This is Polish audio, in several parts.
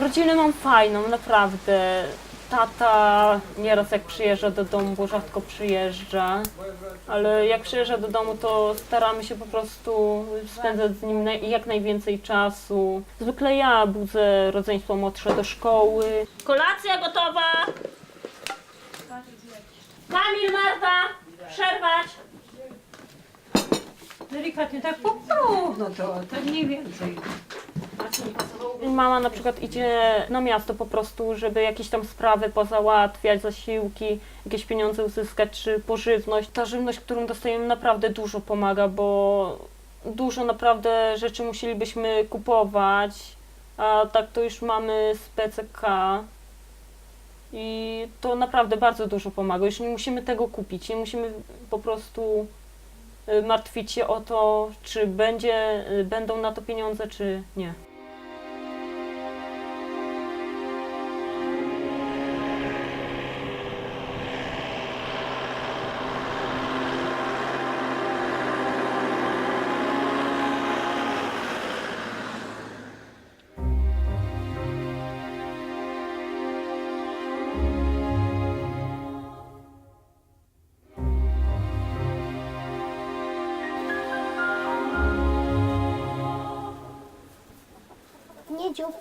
Rodzinę mam fajną, naprawdę. Tata nieraz jak przyjeżdża do domu, bo rzadko przyjeżdża, ale jak przyjeżdża do domu, to staramy się po prostu spędzać z nim jak najwięcej czasu. Zwykle ja budzę rodzeństwo młodsze do szkoły. Kolacja gotowa! Kamil, Marta, przerwać! Delikatnie tak po próbno to, tak mniej więcej. Mama na przykład idzie na miasto po prostu, żeby jakieś tam sprawy pozałatwiać, zasiłki, jakieś pieniądze uzyskać, czy pożywność. Ta żywność, którą dostajemy naprawdę dużo pomaga, bo dużo naprawdę rzeczy musielibyśmy kupować, a tak to już mamy z PCK. I to naprawdę bardzo dużo pomaga. Już nie musimy tego kupić, nie musimy po prostu y, martwić się o to, czy będzie, y, będą na to pieniądze, czy nie. Nie dziób.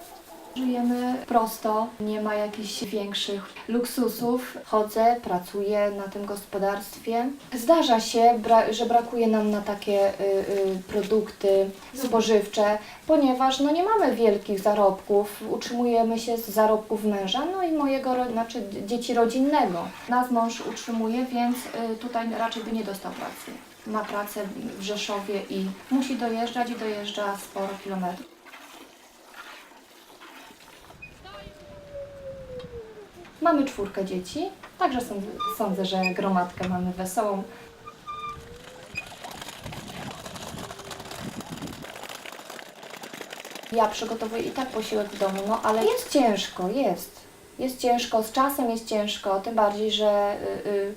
Żyjemy prosto, nie ma jakichś większych luksusów. Chodzę, pracuję na tym gospodarstwie. Zdarza się, bra- że brakuje nam na takie y, y, produkty spożywcze, ponieważ no, nie mamy wielkich zarobków. Utrzymujemy się z zarobków męża, no i mojego, znaczy dzieci rodzinnego. Nas mąż utrzymuje, więc y, tutaj raczej by nie dostał pracy. Ma pracę w Rzeszowie i musi dojeżdżać i dojeżdża sporo kilometrów. Mamy czwórkę dzieci, także sądzę, sądzę, że gromadkę mamy wesołą. Ja przygotowuję i tak posiłek w domu, no ale jest ciężko, jest. Jest ciężko, z czasem jest ciężko, tym bardziej, że y, y,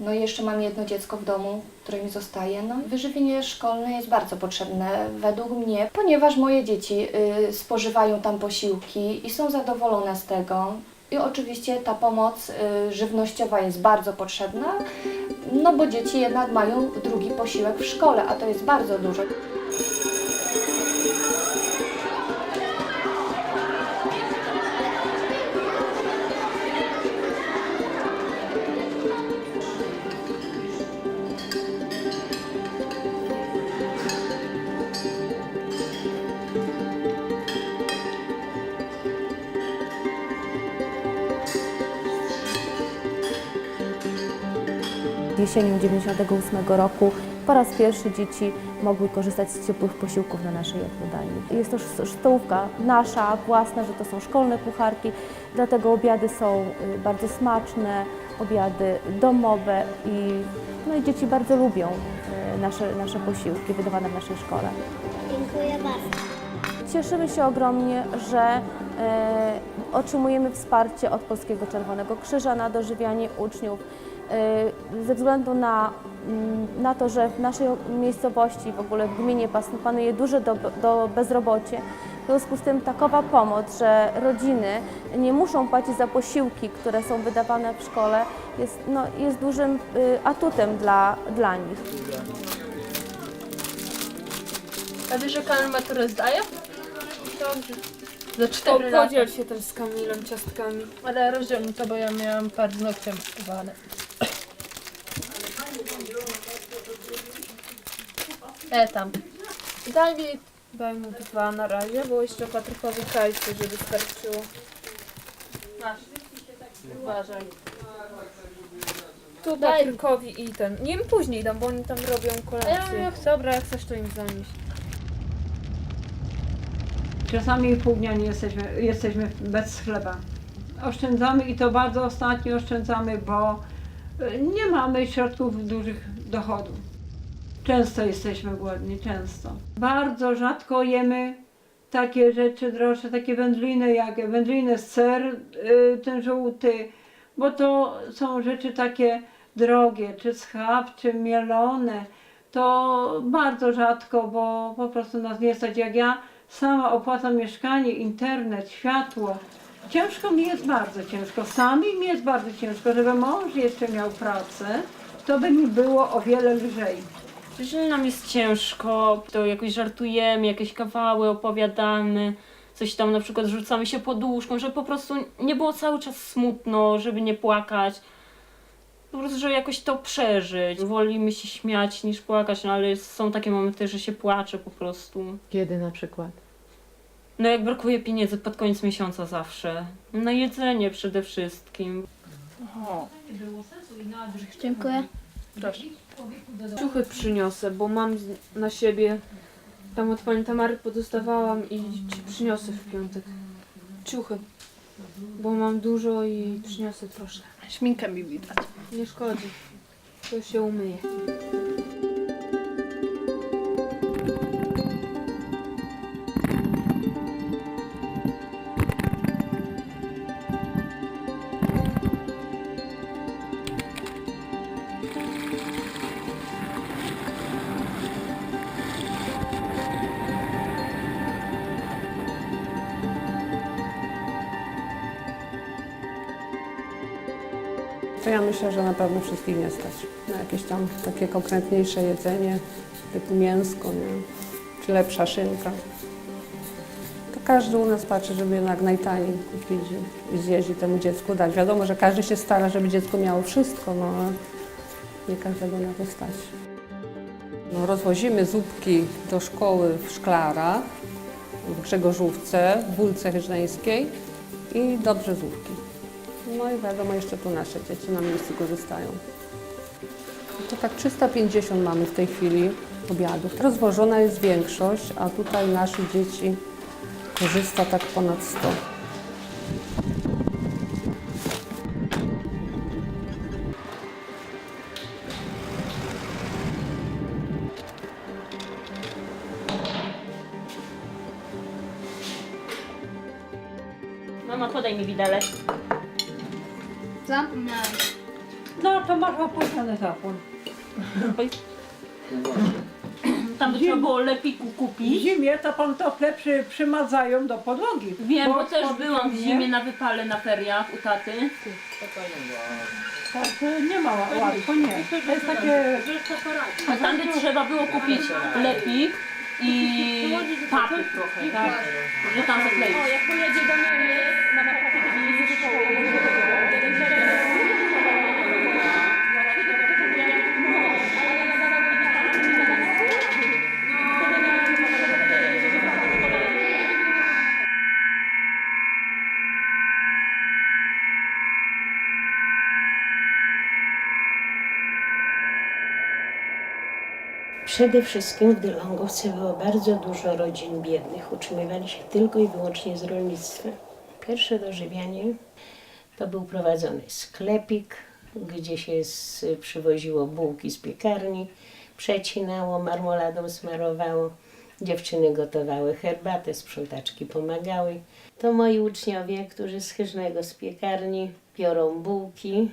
no jeszcze mam jedno dziecko w domu, które mi zostaje. No, wyżywienie szkolne jest bardzo potrzebne według mnie, ponieważ moje dzieci y, spożywają tam posiłki i są zadowolone z tego. I oczywiście ta pomoc y, żywnościowa jest bardzo potrzebna, no bo dzieci jednak mają drugi posiłek w szkole, a to jest bardzo dużo. Jesienią 98 roku po raz pierwszy dzieci mogły korzystać z ciepłych posiłków na naszej jadłodajni. Jest to stołówka nasza, własna, że to są szkolne kucharki, dlatego obiady są y, bardzo smaczne, obiady domowe i, no i dzieci bardzo lubią y, nasze, nasze posiłki wydawane w naszej szkole. Dziękuję bardzo. Cieszymy się ogromnie, że e, otrzymujemy wsparcie od Polskiego Czerwonego Krzyża na dożywianie uczniów. E, ze względu na, mm, na to, że w naszej miejscowości, w ogóle w gminie panuje duże do, do bezrobocie, w związku z tym takowa pomoc, że rodziny nie muszą płacić za posiłki, które są wydawane w szkole, jest, no, jest dużym y, atutem dla, dla nich. A wiesz, że Kamil maturę zdaje? Dobrze. Za cztery lata. Podziel się też z Kamilem ciastkami. Ale rozdzielmy to, bo ja miałam paznokciem schowane. E tam. Daj mi, daj mu dwa na razie, bo jeszcze Patrykowi kajcy, żeby starczyło. Masz. Uważaj. Tu Daj. Patrykowi i ten. Nie im później dam, bo oni tam robią A ja kolację. jak Dobra, jak chcesz to im zanieś. Czasami pół dnia nie jesteśmy, jesteśmy bez chleba. Oszczędzamy i to bardzo ostatnio oszczędzamy, bo y, nie mamy środków dużych dochodów. Często jesteśmy głodni, często. Bardzo rzadko jemy takie rzeczy droższe, takie wędliny jak wędliny z ser, y, ten żółty, bo to są rzeczy takie drogie, czy schab, czy mielone. To bardzo rzadko, bo po prostu nas nie stać. Jak ja sama opłacam mieszkanie, internet, światło. Ciężko mi jest bardzo ciężko. Sami mi jest bardzo ciężko, żeby mąż jeszcze miał pracę, to by mi było o wiele lżej. Jeżeli nam jest ciężko, to jakoś żartujemy, jakieś kawały opowiadamy, coś tam na przykład rzucamy się poduszką, żeby po prostu nie było cały czas smutno, żeby nie płakać. Po prostu, żeby jakoś to przeżyć. Wolimy się śmiać niż płakać, no ale są takie momenty, że się płacze po prostu. Kiedy na przykład? No jak brakuje pieniędzy pod koniec miesiąca zawsze. Na jedzenie przede wszystkim. Dziękuję. Proszę. Ciuchy przyniosę, bo mam na siebie. Tam od pani Tamary podostawałam i ci przyniosę w piątek. Ciuchy. Bo mam dużo i przyniosę troszkę. Śminkę mi widać. Nie szkodzi. To się umyje. To ja myślę, że na pewno wszystkich nie stać na jakieś tam takie konkretniejsze jedzenie, typu mięsko, nie? czy lepsza szynka. To każdy u nas patrzy, żeby jednak najtaniej kupić i- zjeść i temu dziecku dać. Wiadomo, że każdy się stara, żeby dziecko miało wszystko, no ale nie każdego na to stać. No, rozwozimy zupki do szkoły w Szklarach, w Grzegorzówce, w Wólce Hyżeńskiej i do Brzezówki. No i wiadomo, jeszcze tu nasze dzieci na miejscu korzystają. To tak 350 mamy w tej chwili obiadów. Rozwożona jest większość, a tutaj naszych dzieci korzysta tak ponad 100. Mama, podaj mi widelec. Zapomniałam. No to masz opłacony zapłon. Tam by trzeba było lepiku W kupić. zimie to pantofle przy, przymadzają do podłogi. Wiem, bo też byłam w zimie na wypale na feriach u taty. Tak, to nie ma łatwo, nie. To jest takie... A tam by trzeba było kupić lepik i papier trochę, tak? Że tam zakleić. O, jak pojedzie do Niemiec na wakacje, to nie Przede wszystkim w Dylongowce było bardzo dużo rodzin biednych. Utrzymywali się tylko i wyłącznie z rolnictwa. Pierwsze dożywianie to był prowadzony sklepik, gdzie się s- przywoziło bułki z piekarni, przecinało, marmoladą smarowało. Dziewczyny gotowały herbatę, sprzątaczki pomagały. To moi uczniowie, którzy z Chyżnego z piekarni biorą bułki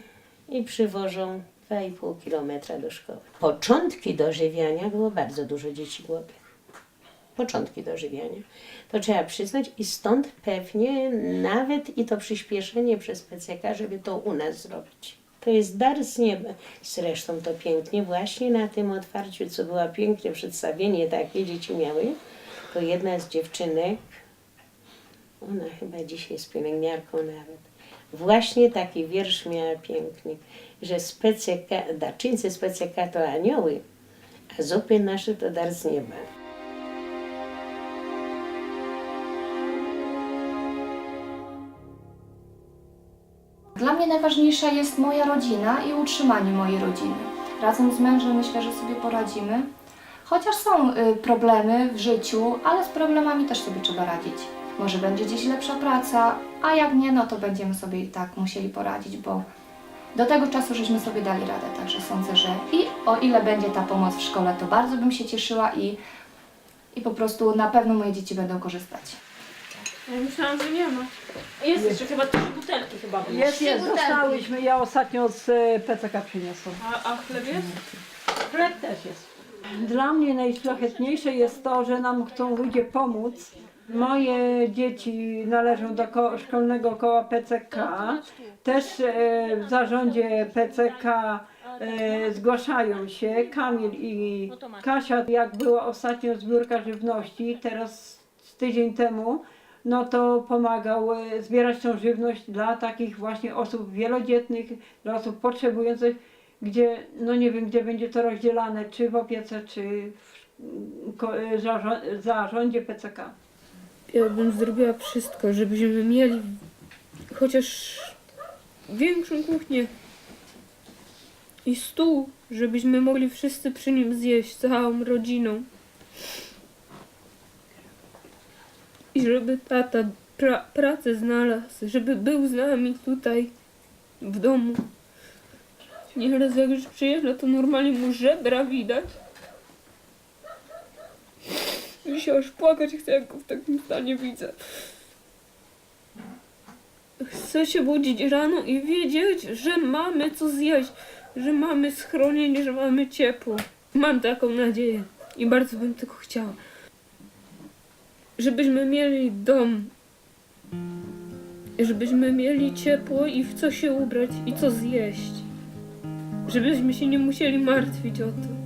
i przywożą 2,5 kilometra do szkoły. Początki dożywiania było bardzo dużo dzieci głodnych. Początki dożywiania. To trzeba przyznać i stąd pewnie nawet i to przyspieszenie przez PCK, żeby to u nas zrobić. To jest dar z nieba. Zresztą to pięknie właśnie na tym otwarciu, co było piękne przedstawienie, takie dzieci miały, to jedna z dziewczynek, ona chyba dzisiaj jest pielęgniarką nawet, właśnie taki wiersz miała piękny, że z PCK, darczyńcy z to anioły, a zupy nasze to dar z nieba. Dla mnie najważniejsza jest moja rodzina i utrzymanie mojej rodziny. Razem z mężem myślę, że sobie poradzimy. Chociaż są y, problemy w życiu, ale z problemami też sobie trzeba radzić. Może będzie gdzieś lepsza praca, a jak nie, no to będziemy sobie i tak musieli poradzić, bo do tego czasu żeśmy sobie dali radę, także sądzę, że i o ile będzie ta pomoc w szkole, to bardzo bym się cieszyła i, i po prostu na pewno moje dzieci będą korzystać. Ja myślałam, że nie ma. Jest jeszcze chyba trzy butelki chyba były. Jest, jest, dostałyśmy. Ja ostatnio z e, PCK przyniosłam. A, a chleb jest? Chleb też jest. Dla mnie najszlachetniejsze jest to, że nam chcą ludzie pomóc. Moje dzieci należą do ko- szkolnego koła PCK. Też e, w zarządzie PCK e, zgłaszają się. Kamil i Kasia, jak była ostatnio zbiórka żywności, teraz tydzień temu, no to pomagał e, zbierać tą żywność dla takich właśnie osób wielodzietnych, dla osób potrzebujących, gdzie, no nie wiem, gdzie będzie to rozdzielane, czy w opiece, czy w e, zarządzie PCK. Ja bym zrobiła wszystko, żebyśmy mieli chociaż większą kuchnię i stół, żebyśmy mogli wszyscy przy nim zjeść, całą rodziną. I żeby tata pra pracę znalazł, żeby był z nami tutaj w domu. Nieraz jak już przyjeżdża, to normalnie mu żebra widać. Mi się aż płakać chce, jak go w takim stanie widzę. Chcę się budzić rano i wiedzieć, że mamy co zjeść, że mamy schronienie, że mamy ciepło. Mam taką nadzieję i bardzo bym tego chciała. Żebyśmy mieli dom, żebyśmy mieli ciepło i w co się ubrać i co zjeść. Żebyśmy się nie musieli martwić o to.